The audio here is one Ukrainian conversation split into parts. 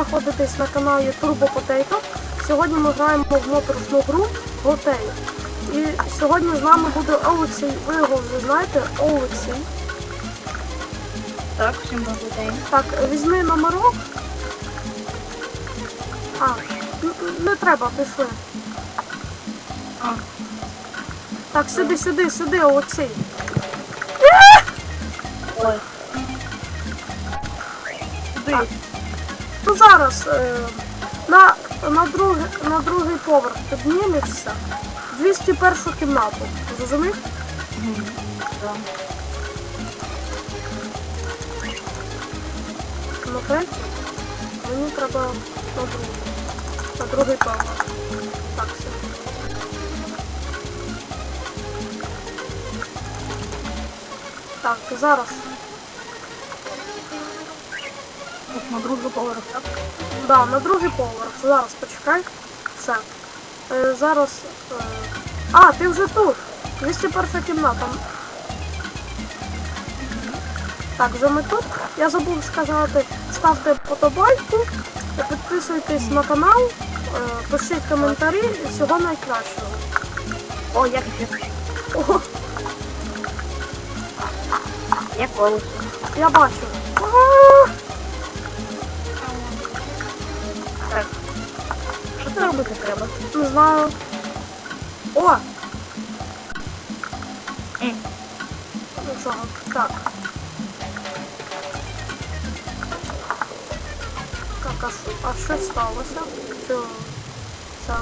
знаходитесь на каналі Turbo Potato. Сьогодні ми граємо в моторошну гру Готель. І сьогодні з нами буде Олексій. Ви його вже знаєте, Олексій. Так, всім добрий день. Так, візьми номерок. А, не треба, пішли. А, Так, сюди, сюди, сюди, Олексій. ой. Сюди. Ну зараз е, на, на, другий, на другий поверх піднімешся. 201 кімнату. Зрозумів? Мгм. Да. На третій. Мені треба на другий. На другий поверх. Так, все. Так, зараз. На другий поверх, так? Да, на другий поверх. Зараз почекай. Все. Е, зараз. Е... А, ти вже тут. 201 кімната. Так, вже ми тут. Я забув сказати, ставте подобайку, підписуйтесь на канал, е, пишіть коментарі і всього найкращого. О, як. Ого, Як голос. я бачу. Знаю. О! М. Ну що, так. Так, а що, сталося? Що? Це...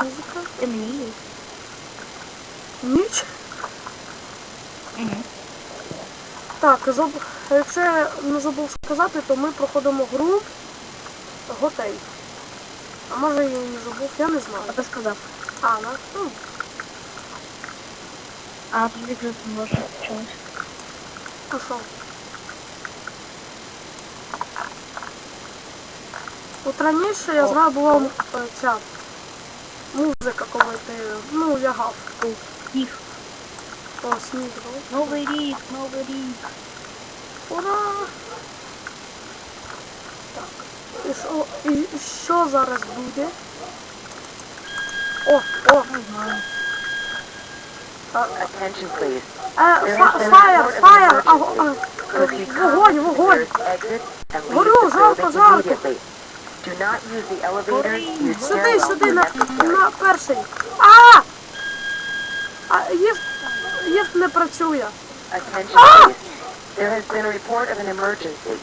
Музика? Темніє. Ніч? Угу. Так, якщо я не забув сказати, то ми проходимо гру Готель. А може я не забув, я не знаю. А ти сказав. А, ну, ну А, тоді вже може чомусь. ну що? От раніше я знаю, була е, ця музика, ти ну, лягав. Сніг. О, сніг був. Новий рік, новий рік. Ура! Так. І що, і що зараз буде? О, о, Не знаю. Attention, please. е, фаєр, фаєр, е, вогонь, вогонь. Горю, жарко, жарко. Сюди, сюди, на, на перший. А! А їфт, їфт не працює. Attention, please. There has been a report of an emergency.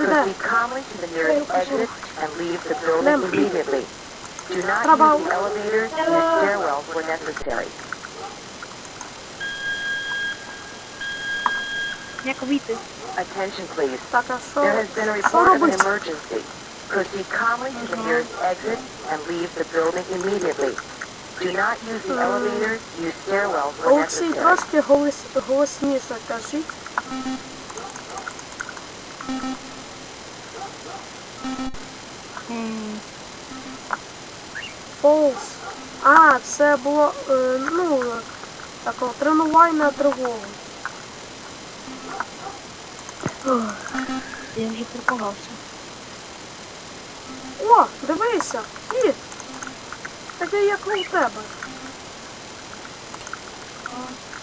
Proceed calmly to the nearest exit and leave the building immediately. Do not use the elevators and the stairwells where necessary. Attention please. There has been a report of an emergency. Proceed calmly to the nearest exit and leave the building immediately. Do not use the elevators, use stairwells where necessary. Фолс. А, це було, е, ну, таке, тренування тривоги. Я вже пропугався. О, дивися, і. Таке як у тебе.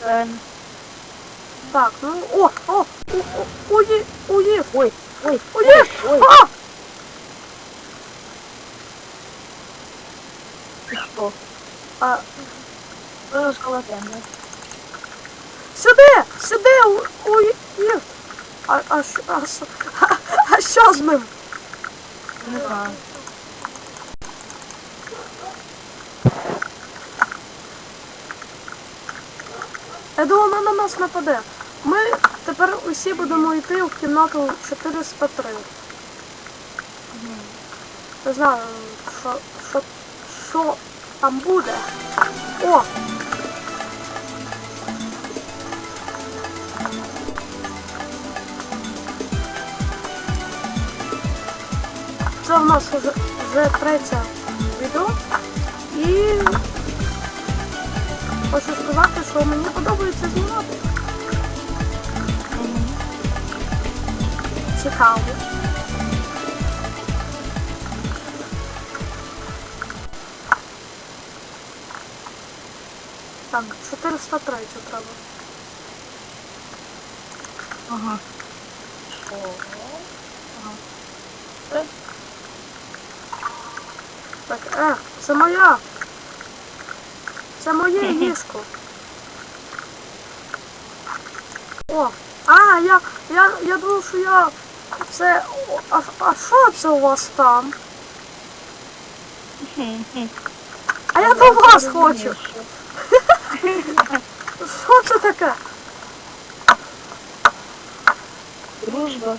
Е, Так, ну, о, о, о, о, уї, уїв, Ой, ой, уїв, ой. а! Ти що? а! Зараз коли. Сюди, сюди, у- уїв. А, а, а, а, а що з ним? Не знаю. Я думаю, вона на нас нападе. Ми тепер усі будемо йти в кімнату 403. Не знаю, що, що, там буде. О! Це в нас вже, вже третє відео. І хочу сказати, що мені подобається знімати. Цікаво. Так, 403 треба. Ага. О, Так, е, це моя. Це моє ліжко. О, а, я, я, я думав, що я... Це... А, а що це у вас там? А я до вас хочу. Що це таке? Дружба.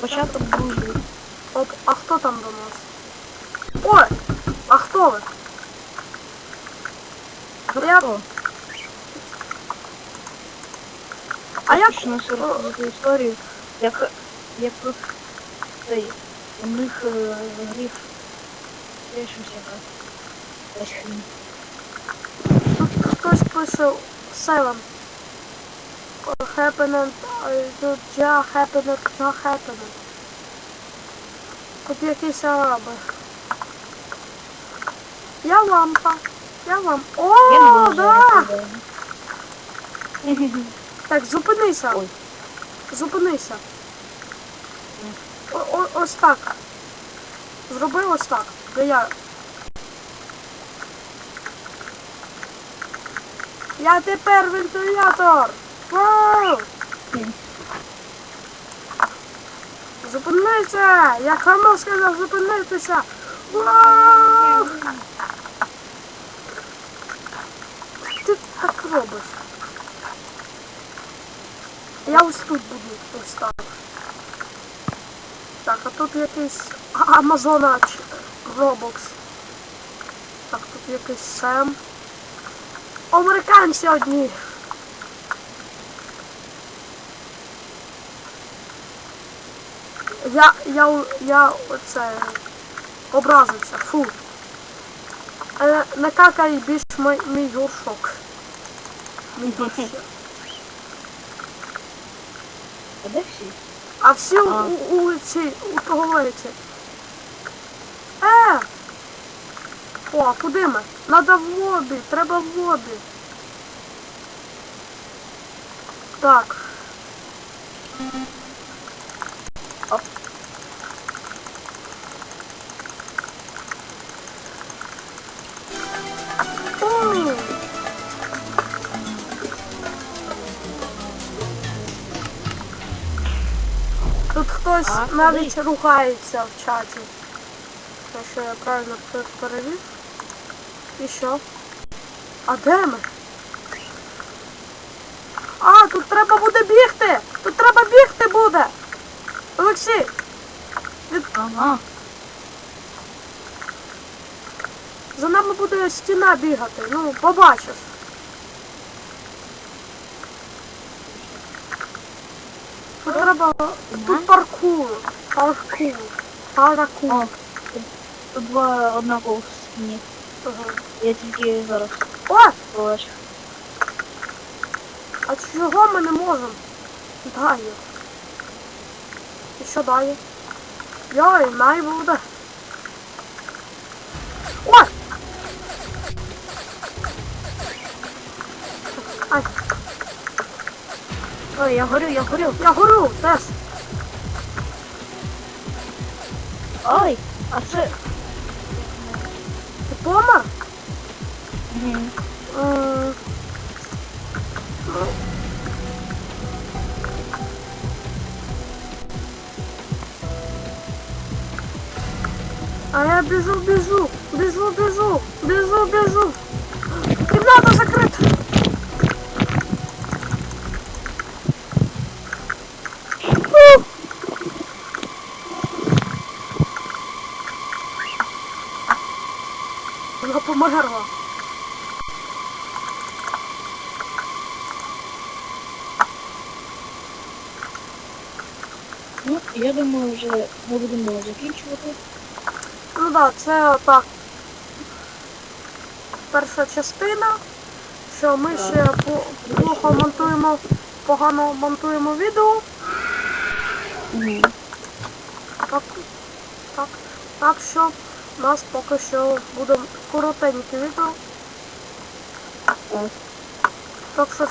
Початок дружби. Оп, а хто там до нас? Ой, а хто ви? Я- Хто? А. Хочу нас розказати історію, як, як тут цей, у них е, гриф, є щось яка. Якась хрінь. Хтось пише Seven. Uh, тут ja happening, ja happening. Тут якісь араби. Я лампа. Я лампа. О, Я да! Так, зупинися. Ой. Зупинися. О, о, ось так. Зроби ось так. Де я. Я тепер вентилятор. Вау! Зупинися! Я кому сказав зупинитися! Вау! Ти так робиш. Я ось тут буду ось так. А тут якийсь А- Амазона чи- Так, тут якийсь Сем. Американці одні. Я, я, я оце образився. Фу. Е, не какай більш мій, мій горшок. Мій горшок. А де всі? А всі у, у, у, у туалеті. Е! О, куди ми? Надо в лобі, треба в лобі. Так. Оп. Тут хтось А, навіть рухається в чаті. Якщо я правильно пе- перевів. І що? А де ми? А, тут треба буде бігти! Тут треба бігти буде! Олексій! Ага. За нами буде стіна бігати. Ну, побачиш. Тут треба. Тут паркур. Паркур. Паркур. Тут, два однакових скіні. Я тільки зараз О! побачив. А чого ми не можемо? Далі. І що далі? Йой, най буде. Ой! Ай, Ой, я горю, я горю. я горю теж. Ой, а це... Мгм. Ну. А я бежу, бежу, бежу, бежу, бежу, бежу. Кімната надо Ух. Вона померла. Ну, я думаю, вже ми будемо закінчувати. Ну так, да, це так. Перша частина, що ми ще плохо монтуємо, погано монтуємо відео. Угу. Так, так, так що нас поки що буде коротенький відео. Так що